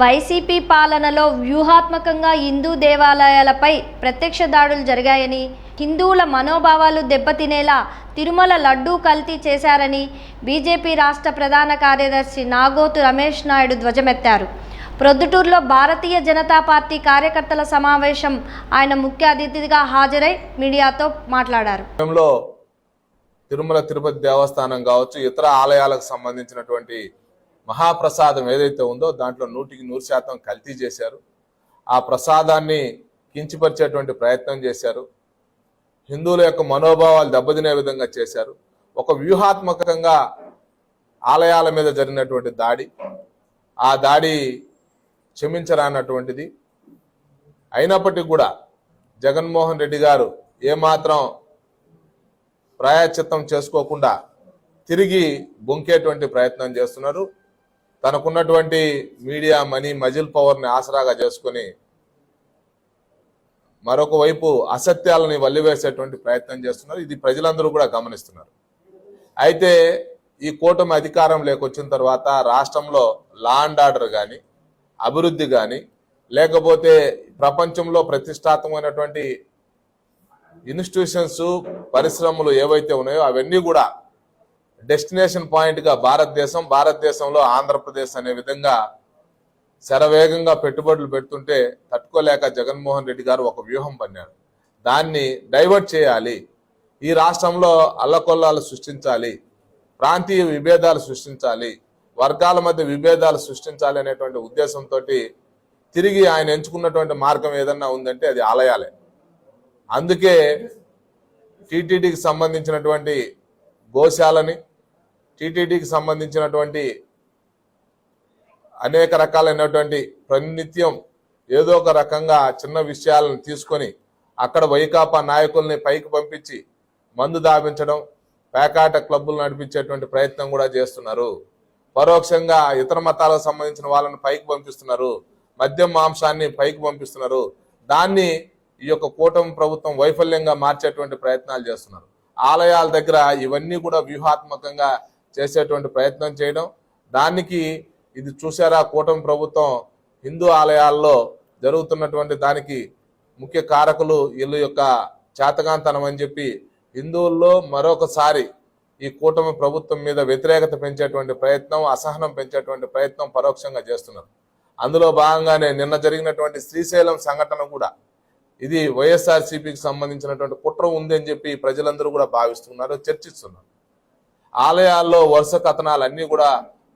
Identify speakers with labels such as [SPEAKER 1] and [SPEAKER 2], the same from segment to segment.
[SPEAKER 1] YCP పాలనలో వ్యూహాత్మకంగా హిందూ దేవాలయాలపై ప్రత్యక్ష దాడులు జరిగాయని హిందువుల మనోభావాలు దెబ్బతినేలా తిరుమల లడ్డూ కల్తీ చేశారని బీజేపీ రాష్ట్ర ప్రధాన కార్యదర్శి నాగోతు రమేష్ నాయుడు ధ్వజమెత్తారు. ప్రొద్దుటూరులో భారతీయ జనతా పార్టీ కార్యకర్తల సమావేశం ఆయన ముఖ్య అతిథిగా హాజరై మీడియాతో మాట్లాడారు.
[SPEAKER 2] తిరుమల తిరుపతి దేవస్థానం కావచ్చు ఇతర ఆలయాలకు సంబంధించినటువంటి మహాప్రసాదం ఏదైతే ఉందో దాంట్లో నూటికి నూరు శాతం కల్తీ చేశారు. ఆ ప్రసాదాన్ని కించిపరిచేటువంటి ప్రయత్నం చేశారు. హిందువుల యొక్క మనోభావాలు దెబ్బతినే విధంగా చేశారు. ఒక వ్యూహాత్మకంగా ఆలయాల మీద జరిగినటువంటి దాడి ఆ దాడి క్షమించరానటువంటిది. అయినప్పటికీ కూడా జగన్మోహన్ రెడ్డి గారు ఏమాత్రం ప్రాయశ్చిత్తం చేసుకోకుండా తిరిగి బొంకేటువంటి ప్రయత్నం చేస్తున్నారు. తనకున్నటువంటి మీడియా మనీ మజిల్ పవర్ని ఆసరాగా చేసుకొని మరొక వైపు అసత్యాలని వల్లివేసేటువంటి ప్రయత్నం చేస్తున్నారు. ఇది ప్రజలందరూ కూడా గమనిస్తున్నారు. అయితే ఈ కూటమి అధికారం లేకొచ్చిన తర్వాత రాష్ట్రంలో లా అండ్ ఆర్డర్ కానీ అభివృద్ధి కానీ లేకపోతే ప్రపంచంలో ప్రతిష్టాత్మకమైనటువంటి ఇన్స్టిట్యూషన్స్ పరిశ్రమలు ఏవైతే ఉన్నాయో అవన్నీ కూడా డెస్టినేషన్ పాయింట్గా భారతదేశం భారతదేశంలో ఆంధ్రప్రదేశ్ అనే విధంగా శరవేగంగా పెట్టుబడులు పెడుతుంటే తట్టుకోలేక జగన్మోహన్ రెడ్డి గారు ఒక వ్యూహం పన్నాడు దాన్ని డైవర్ట్ చేయాలి. ఈ రాష్ట్రంలో అల్లకొల్లాలు సృష్టించాలి. ప్రాంతీయ విభేదాలు సృష్టించాలి. వర్గాల మధ్య విభేదాలు సృష్టించాలి అనేటువంటి ఉద్దేశంతో తిరిగి ఆయన ఎంచుకున్నటువంటి మార్గం ఏదన్నా ఉందంటే అది ఆలయాలే. అందుకే టీటీడీకి సంబంధించినటువంటి గోశాలని టీటీడీకి సంబంధించినటువంటి అనేక రకాలైనటువంటి ప్రతినిత్యం ఏదో ఒక రకంగా చిన్న విషయాలను తీసుకొని అక్కడ వైకాపా నాయకుల్ని పైకి పంపించి మందు దాపించడం పేకాట క్లబ్బులు నడిపించేటువంటి ప్రయత్నం కూడా చేస్తున్నారు. పరోక్షంగా ఇతర మతాలకు సంబంధించిన వాళ్ళని పైకి పంపిస్తున్నారు. మద్యం మాంసాన్ని పైకి పంపిస్తున్నారు. దాన్ని ఈ యొక్క కూటమి ప్రభుత్వం వైఫల్యంగా మార్చేటువంటి ప్రయత్నాలు చేస్తున్నారు. ఆలయాల దగ్గర ఇవన్నీ కూడా వ్యూహాత్మకంగా చేసేటువంటి ప్రయత్నం చేయడం. దానికి ఇది చూసారా కూటమి ప్రభుత్వం హిందూ ఆలయాల్లో జరుగుతున్నటువంటి దానికి ముఖ్య కారకులు వీళ్ళ యొక్క చేతగాంతనం అని చెప్పి హిందువుల్లో మరొకసారి ఈ కూటమి ప్రభుత్వం మీద వ్యతిరేకత పెంచేటువంటి ప్రయత్నం అసహనం పెంచేటువంటి ప్రయత్నం పరోక్షంగా చేస్తున్నారు. అందులో భాగంగానే నిన్న జరిగినటువంటి శ్రీశైలం సంఘటన కూడా ఇది వైఎస్ఆర్సీపీకి సంబంధించినటువంటి కుట్ర ఉంది అని చెప్పి ప్రజలందరూ కూడా భావిస్తున్నారు చర్చిస్తున్నారు. ఆలయాల్లో వరుస కథనాలు అన్నీ కూడా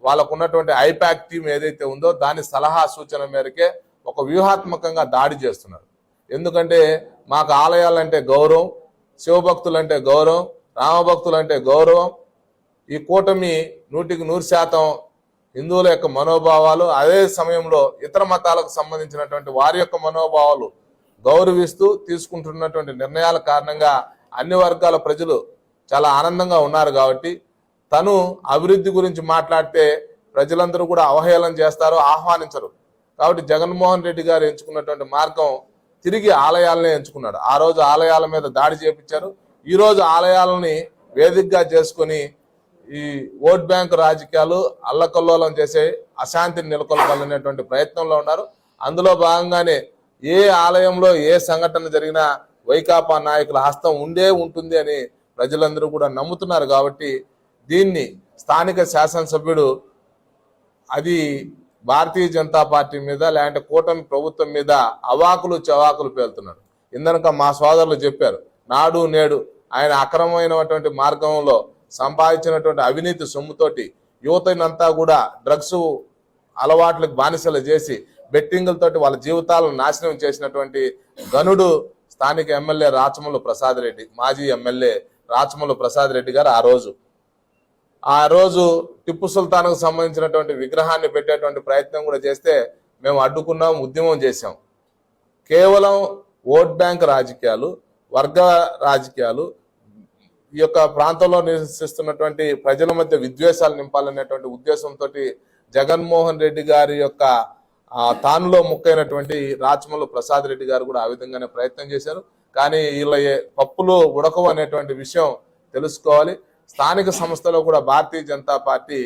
[SPEAKER 2] వాళ్ళకు ఉన్నటువంటి ఐపాక్ టీం ఏదైతే ఉందో దాని సలహా సూచన మేరకే ఒక వ్యూహాత్మకంగా దాడి చేస్తున్నారు. ఎందుకంటే మాకు ఆలయాలంటే గౌరవం శివభక్తులంటే గౌరవం రామభక్తులంటే గౌరవం. ఈ కూటమి నూటికి నూరు శాతం హిందువుల యొక్క మనోభావాలు అదే సమయంలో ఇతర మతాలకు సంబంధించినటువంటి వారి యొక్క మనోభావాలు గౌరవిస్తూ తీసుకుంటున్నటువంటి నిర్ణయాల కారణంగా అన్ని వర్గాల ప్రజలు చాలా ఆనందంగా ఉన్నారు కాబట్టి తను అభివృద్ధి గురించి మాట్లాడితే ప్రజలందరూ కూడా అవహేళన చేస్తారు ఆహ్వానించరు. కాబట్టి జగన్మోహన్ రెడ్డి గారు ఎంచుకున్నటువంటి మార్గం తిరిగి ఆలయాలనే ఎంచుకున్నాడు. ఆ రోజు ఆలయాల మీద దాడి చేపించారు. ఈ రోజు ఆలయాలని వేదికగా చేసుకొని ఈ ఓట్ బ్యాంక్ రాజకీయాలు అల్లకల్లోలం చేసే అశాంతిని నెలకొల్పాలనేటువంటి ప్రయత్నంలో ఉన్నారు. అందులో భాగంగానే ఏ ఆలయంలో ఏ సంఘటన జరిగినా వైకాపా నాయకుల హస్తం ఉండే ఉంటుంది అని ప్రజలందరూ కూడా నమ్ముతున్నారు. కాబట్టి దీన్ని స్థానిక శాసనసభ్యుడు అది భారతీయ జనతా పార్టీ మీద లేదంటే కూటమి ప్రభుత్వం మీద అవాకులు చవాకులు పేలుతున్నాడు ఇందనక మా సోదరులు చెప్పారు నాడు నేడు ఆయన అక్రమమైనటువంటి మార్గంలో సంపాదించినటువంటి అవినీతి సొమ్ముతోటి యువతనంతా కూడా డ్రగ్స్ అలవాట్లకు బానిసలు చేసి బెట్టింగులతోటి వాళ్ళ జీవితాలను నాశనం చేసినటువంటి గనుడు స్థానిక ఎమ్మెల్యే రాచమల్లు ప్రసాద్ రెడ్డి మాజీ ఎమ్మెల్యే రాచమల్లు ప్రసాద్ రెడ్డి గారు ఆ రోజు. ఆ రోజు టిప్పు సుల్తాన్కు సంబంధించినటువంటి విగ్రహాన్ని పెట్టేటువంటి ప్రయత్నం కూడా చేస్తే మేము అడ్డుకున్నాం ఉద్యమం చేశాం. కేవలం ఓట్ బ్యాంక్ రాజకీయాలు వర్గ రాజకీయాలు ఈ యొక్క ప్రాంతంలో నివసిస్తున్నటువంటి ప్రజల మధ్య విద్వేషాలు నింపాలనేటువంటి ఉద్దేశంతో జగన్మోహన్ రెడ్డి గారి యొక్క తానులో ముక్కైనటువంటి రాచమల్లు ప్రసాద్ రెడ్డి గారు కూడా ఆ విధంగానే ప్రయత్నం చేశారు. కానీ వీళ్ళ పప్పులు ఉడకవు అనేటువంటి విషయం తెలుసుకోవాలి. స్థానిక సంస్థలో కూడా భారతీయ జనతా పార్టీ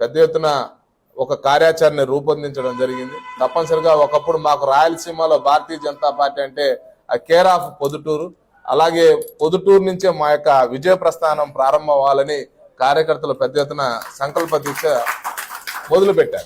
[SPEAKER 2] పెద్ద ఎత్తున ఒక కార్యాచరణ రూపొందించడం జరిగింది. తప్పనిసరిగా ఒకప్పుడు మాకు రాయలసీమలో భారతీయ జనతా పార్టీ అంటే ఆ కేర్ ఆఫ్ పొదుటూరు అలాగే పొదుటూరు నుంచే మా యొక్క విజయ ప్రస్థానం ప్రారంభం అవ్వాలని కార్యకర్తలు పెద్ద ఎత్తున సంకల్ప దీక్ష మొదలుపెట్టారు.